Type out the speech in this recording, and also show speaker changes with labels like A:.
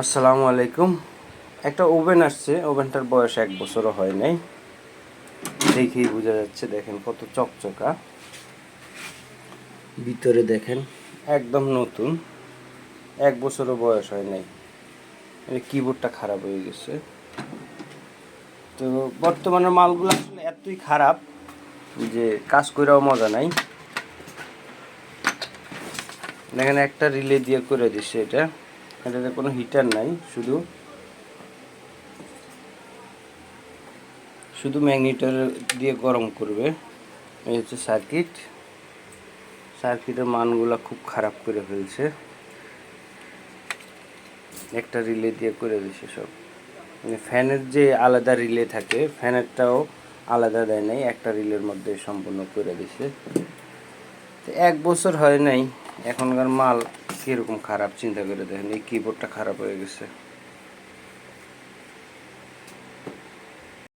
A: আসসালামু আলাইকুম। একটা ওভেন আসছে, ওভেনটার বয়স এক বছরও হয় নাই। দেখেই বোঝা যাচ্ছে, দেখেন কত চকচকা। ভিতরে দেখেন, একদম নতুন। এক বছরও বয়স হয় নাই। কিবোর্ডটা খারাপ হয়ে গেছে। তো বর্তমানে মালগুলো আসলে এতই খারাপ যে কাজ করেও মজা নাই। দেখেন একটা রিলে দিয়ে করে দিচ্ছে এটা। এটাতে কোনো হিটার নাই, শুধু শুধু ম্যাগনেটার দিয়ে গরম করবে। এই হচ্ছে সার্কিট সার্কিটের মানগুলো খুব খারাপ করে ফেলছে। একটা রিলে দিয়ে করে দিছে সব। ফ্যানের যে আলাদা রিলে থাকে ফ্যানেরটাও আলাদা দেয় নাই, একটা রিলের মধ্যে সম্পূর্ণ করে দিছে। এক বছর হয় নাই এখনকার মাল কীরকম খারাপ? চিন্তা করে দেখেন এই কিবোর্ডটা খারাপ হয়ে গেছে।